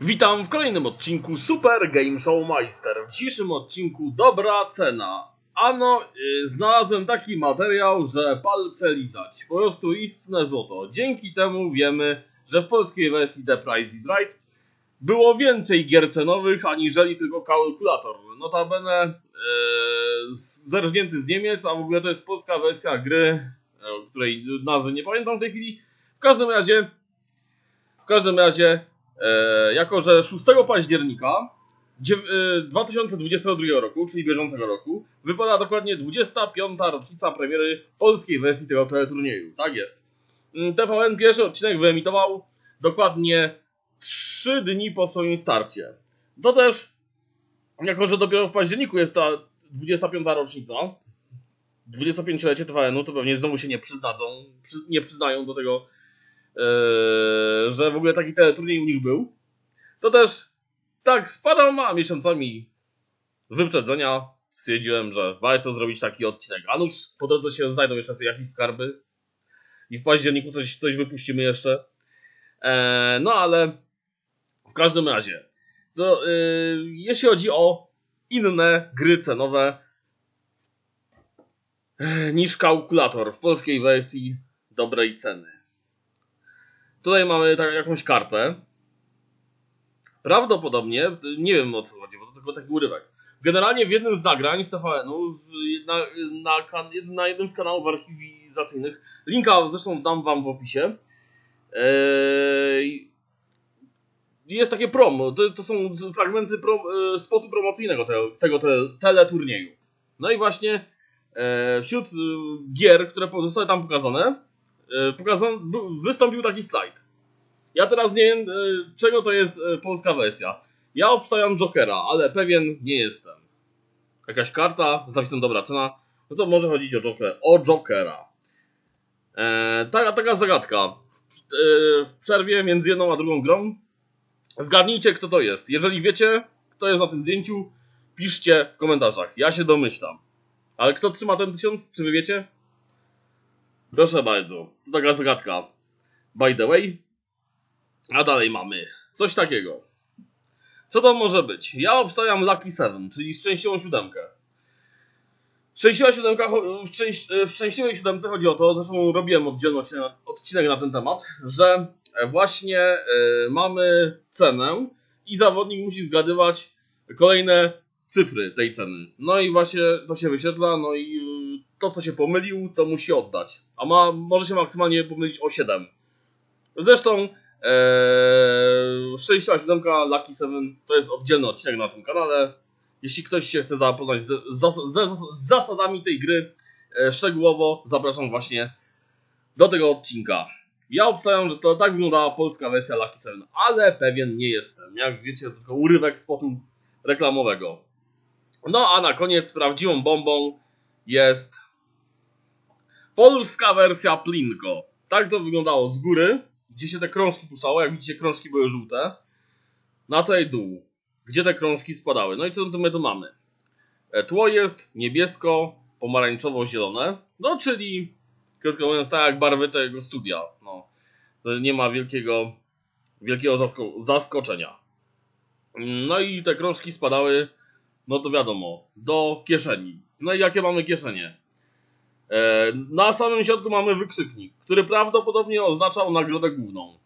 Witam w kolejnym odcinku Super Game Show Meister. W dzisiejszym odcinku dobra cena. Ano, y, znalazłem taki materiał, że palce lizać. Po prostu istne złoto. Dzięki temu wiemy, że w polskiej wersji The Price is Right było więcej gier cenowych aniżeli tylko kalkulator. Notabene yy, zerżnięty z Niemiec, a w ogóle to jest polska wersja gry, e, której nazwy nie pamiętam w tej chwili. W każdym razie, w każdym razie, jako że 6 października dziew- e, 2022 roku, czyli bieżącego roku, wypada dokładnie 25. rocznica premiery polskiej wersji tego teleturnieju. Tak jest. Mm, TVN pierwszy odcinek wyemitował dokładnie 3 dni po swoim starcie. To też, jako że dopiero w październiku jest ta 25. rocznica, 25-lecie TVN-u, to pewnie znowu się nie przyznadzą, przy, nie przyznają do tego, e, że w ogóle taki teleturniej u nich był. To też tak z paroma miesiącami wyprzedzenia stwierdziłem, że warto zrobić taki odcinek. A nuż po drodze się znajdą jeszcze jakieś skarby i w październiku coś, coś wypuścimy jeszcze. E, no ale w każdym razie, to y, jeśli chodzi o inne gry cenowe e, niż kalkulator w polskiej wersji dobrej ceny. Tutaj mamy tak, jakąś kartę. Prawdopodobnie, nie wiem o co chodzi, bo to tylko taki urywek. Generalnie w jednym z nagrań z TVN-u, na, na, kan- na jednym z kanałów archiwizacyjnych, linka zresztą dam wam w opisie, Eee, jest takie promo, to, to są fragmenty prom, e, spotu promocyjnego te, tego te, teleturnieju. No i właśnie e, wśród e, gier, które zostały tam pokazane, e, pokazano, był- wystąpił taki slajd. Ja teraz nie wiem, e, czego to jest e, polska wersja. Ja obstawiam Jokera, ale pewien nie jestem. Jakaś karta z napisem dobra cena, no to może chodzić o, Joker, o Jokera. E, taka, taka zagadka. W, w przerwie między jedną a drugą grą zgadnijcie, kto to jest. Jeżeli wiecie, kto jest na tym zdjęciu, piszcie w komentarzach. Ja się domyślam. Ale kto trzyma ten tysiąc? Czy wy wiecie? Proszę bardzo. To taka zagadka. By the way. A dalej mamy coś takiego. Co to może być? Ja obstawiam Lucky Seven, czyli szczęśliwą siódemkę. Szczęśliwa siódemka, w, szczęś, w szczęśliwej siódemce chodzi o to, zresztą robiłem oddzielny odcinek, odcinek na ten temat, że e, właśnie e, mamy cenę i zawodnik musi zgadywać kolejne cyfry tej ceny. No i właśnie to się wyświetla, no i y, to co się pomylił, to musi oddać. A ma, może się maksymalnie pomylić o 7. Zresztą e, szczęśliwa siódemka Lucky 7 to jest oddzielny odcinek na tym kanale. Jeśli ktoś się chce zapoznać z, zas- z, z zasadami tej gry e, szczegółowo, zapraszam właśnie do tego odcinka. Ja obstawiam, że to tak wyglądała polska wersja Lucky 7, ale pewien nie jestem. Jak wiecie, to tylko urywek spotu reklamowego. No a na koniec prawdziwą bombą jest polska wersja Plinko. Tak to wyglądało z góry, gdzie się te krążki puszczało. Jak widzicie, krążki były żółte. Na tutaj dół, gdzie te krążki spadały. No i co my tu mamy? E, Tło jest niebiesko, pomarańczowo-zielone. No czyli, krótko mówiąc, tak jak barwy tego studia. No, nie ma wielkiego, wielkiego zasko- zaskoczenia. No i te krążki spadały, no to wiadomo, do kieszeni. No i jakie mamy kieszenie? E, na samym środku mamy wykrzyknik, który prawdopodobnie oznaczał nagrodę główną.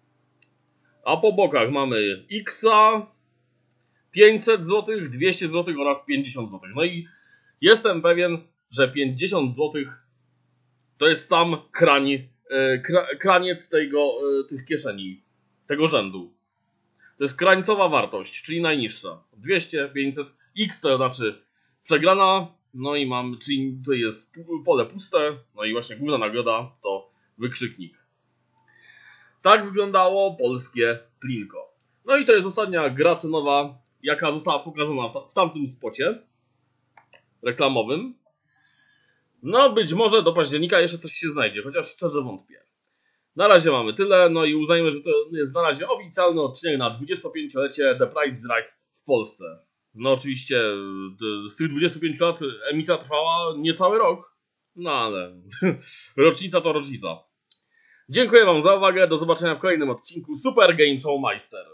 A po bokach mamy Xa, 500 zł, 200 zł oraz 50 zł. No i jestem pewien, że 50 zł to jest sam krań, e, kra, kraniec tego, e, tych kieszeni, tego rzędu. To jest krańcowa wartość, czyli najniższa. 200, 500, X to znaczy przegrana, no i mam, czyli tutaj jest pole puste, no i właśnie główna nagroda to wykrzyknik. Tak wyglądało polskie Plinko. No i to jest ostatnia gra cenowa, jaka została pokazana w tamtym spocie reklamowym. No być może do października jeszcze coś się znajdzie, chociaż szczerze wątpię. Na razie mamy tyle, no i uznajmy, że to jest na razie oficjalny odcinek na 25-lecie The Price is Right w Polsce. No oczywiście z tych 25 lat emisja trwała niecały rok, no ale rocznica to rocznica. Dziękuję Wam za uwagę, do zobaczenia w kolejnym odcinku Super Game Show Meister.